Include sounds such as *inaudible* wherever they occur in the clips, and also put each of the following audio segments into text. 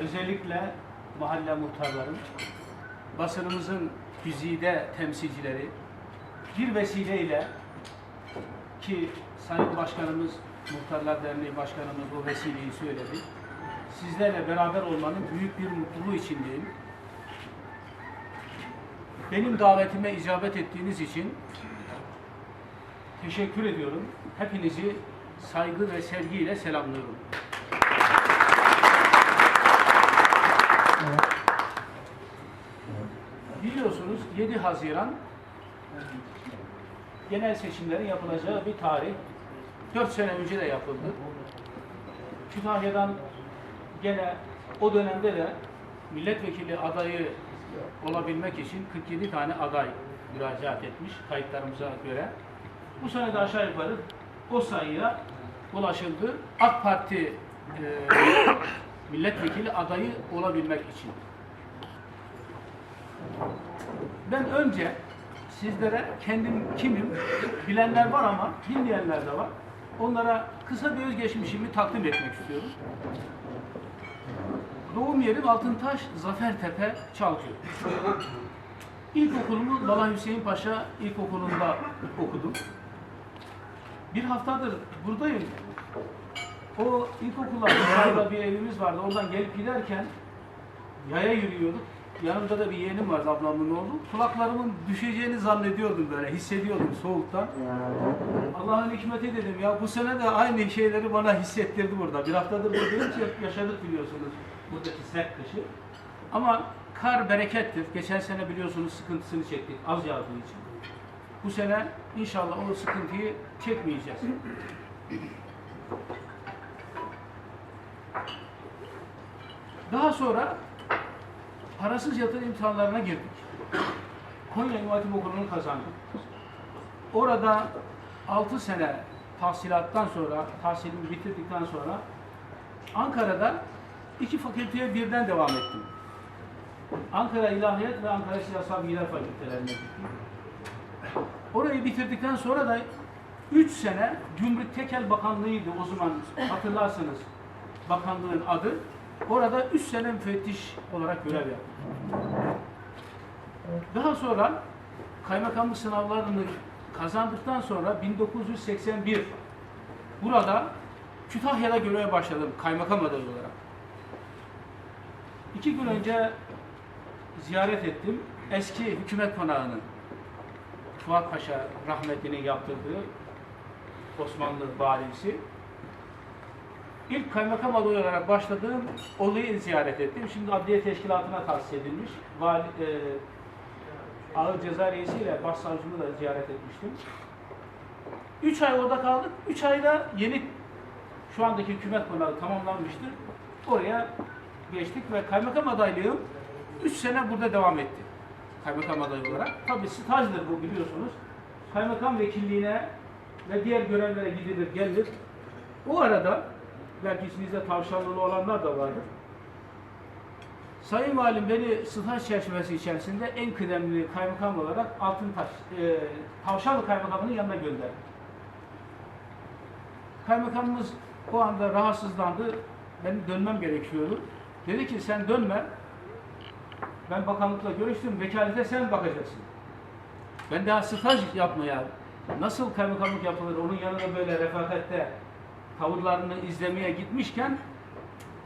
özellikle mahalle muhtarların, basınımızın güzide temsilcileri bir vesileyle ki Sayın Başkanımız, Muhtarlar Derneği Başkanımız bu vesileyi söyledi. Sizlerle beraber olmanın büyük bir mutluluğu içindeyim. Benim davetime icabet ettiğiniz için teşekkür ediyorum. Hepinizi saygı ve sevgiyle selamlıyorum. Biliyorsunuz 7 Haziran genel seçimlerin yapılacağı bir tarih. 4 sene önce de yapıldı. Kütahya'dan gene o dönemde de milletvekili adayı olabilmek için 47 tane aday müracaat etmiş kayıtlarımıza göre. Bu sene de aşağı yukarı o sayıya ulaşıldı. AK Parti e, *coughs* milletvekili adayı olabilmek için. Ben önce sizlere kendim kimim bilenler var ama bilmeyenler de var. Onlara kısa bir özgeçmişimi takdim etmek istiyorum. Doğum yerim Altıntaş, Zafertepe, Çalkıyor. İlkokulumu Lala Hüseyin Paşa İlkokulu'nda okudum. Bir haftadır buradayım. O ilkokula sahada bir evimiz vardı. Oradan gelip giderken yaya yürüyorduk. Yanımda da bir yeğenim vardı ablamın oğlu. Kulaklarımın düşeceğini zannediyordum böyle. Hissediyordum soğuktan. Allah'ın hikmeti dedim ya bu sene de aynı şeyleri bana hissettirdi burada. Bir haftadır buradayım ki yaşadık biliyorsunuz buradaki sert kışı. Ama kar berekettir. Geçen sene biliyorsunuz sıkıntısını çektik az yağdığı için. Bu sene inşallah o sıkıntıyı çekmeyeceğiz. Daha sonra parasız yatır imtihanlarına girdik. Konya İmam Hatip Okulu'nu kazandık. Orada 6 sene tahsilattan sonra, tahsilimi bitirdikten sonra Ankara'da iki fakülteye birden devam ettim. Ankara İlahiyat ve Ankara Siyasal Bilgiler Fakültelerine gittim. Orayı bitirdikten sonra da 3 sene Cumhuriyet Tekel Bakanlığı'ydı o zaman hatırlarsınız bakanlığın adı. Orada 3 sene müfettiş olarak görev yaptım. Daha sonra kaymakamlık sınavlarını kazandıktan sonra 1981 burada Kütahya'da göreve başladım kaymakam adayı olarak. İki gün önce ziyaret ettim. Eski hükümet konağını Fuat Paşa rahmetlinin yaptırdığı Osmanlı valisi. İlk kaymakam adayı olarak başladığım olayı ziyaret ettim. Şimdi adliye teşkilatına tahsis edilmiş. Vali, e, Ağır Ceza Reisi ile Başsavcımı da ziyaret etmiştim. Üç ay orada kaldık. Üç ayda yeni şu andaki hükümet konağı tamamlanmıştır. Oraya geçtik ve kaymakam adaylığım üç sene burada devam etti. Kaymakam adayı olarak. Tabii stajdır bu biliyorsunuz. Kaymakam vekilliğine ve diğer görevlere gidilir gelir. O arada belki içinizde tavşanlığı olanlar da vardır. Sayın Valim beni staj çerçevesi içerisinde en kıdemli kaymakam olarak Altıntaş, e, Tavşanlı Kaymakamı'nın yanına gönderdi. Kaymakamımız o anda rahatsızlandı. Benim dönmem gerekiyordu. Dedi ki sen dönme. Ben bakanlıkla görüştüm. Vekalete sen bakacaksın. Ben daha staj yapmaya, nasıl kaymakamlık yapılır, onun yanında böyle refakatte tavırlarını izlemeye gitmişken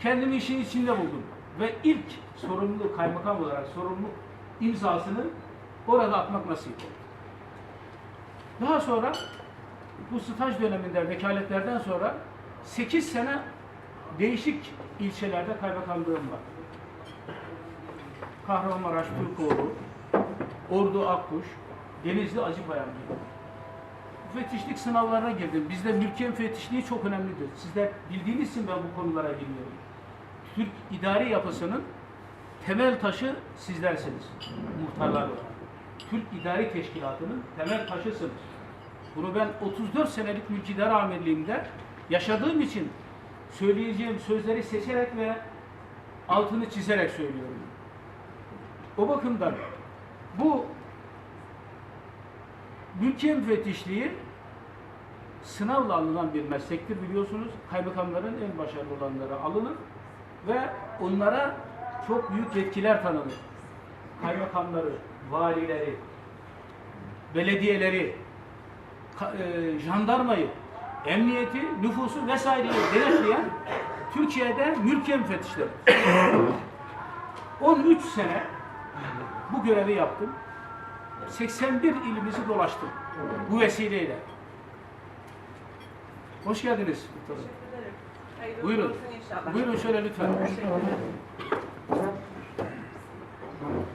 kendimi işin içinde buldum. Ve ilk sorumlu kaymakam olarak sorumlu imzasını orada atmak nasip oldu. Daha sonra bu staj döneminde vekaletlerden sonra 8 sene değişik ilçelerde kaymakamlığım var. Kahramanmaraş, Türkoğlu, Ordu, Akkuş, Denizli, Acıpayam gibi. Müfettişlik sınavlarına girdim. Bizde mülkiye müfettişliği çok önemlidir. Sizler bildiğiniz için ben bu konulara girmiyorum. Türk idari yapısının temel taşı sizlersiniz. Muhtarlar olarak. Türk idari teşkilatının temel taşısınız. Bunu ben 34 senelik mülkidar amirliğimde yaşadığım için söyleyeceğim sözleri seçerek ve altını çizerek söylüyorum. O bakımdan bu mülkiye müfettişliği sınavla alınan bir meslektir biliyorsunuz. Kaymakamların en başarılı olanları alınır. ve onlara çok büyük yetkiler tanıdı. Kaymakamları, valileri, belediyeleri, e, jandarmayı, emniyeti, nüfusu vesaireyi denetleyen Türkiye'de mülkiye müfettişleri. *coughs* 13 sene bu görevi yaptım. 81 ilimizi dolaştım bu vesileyle. Hoş geldiniz. Buyurun. Buyurun şöyle lütfen. Teşekkür ederim.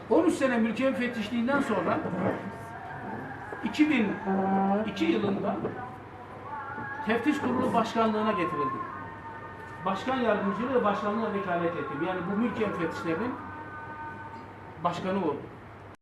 13 sene mülkiye müfettişliğinden sonra 2002 yılında teftiş kurulu başkanlığına getirildim. Başkan yardımcılığı ve başkanlığa vekalet ettim. Yani bu mülkiye müfettişlerinin başkanı oldum.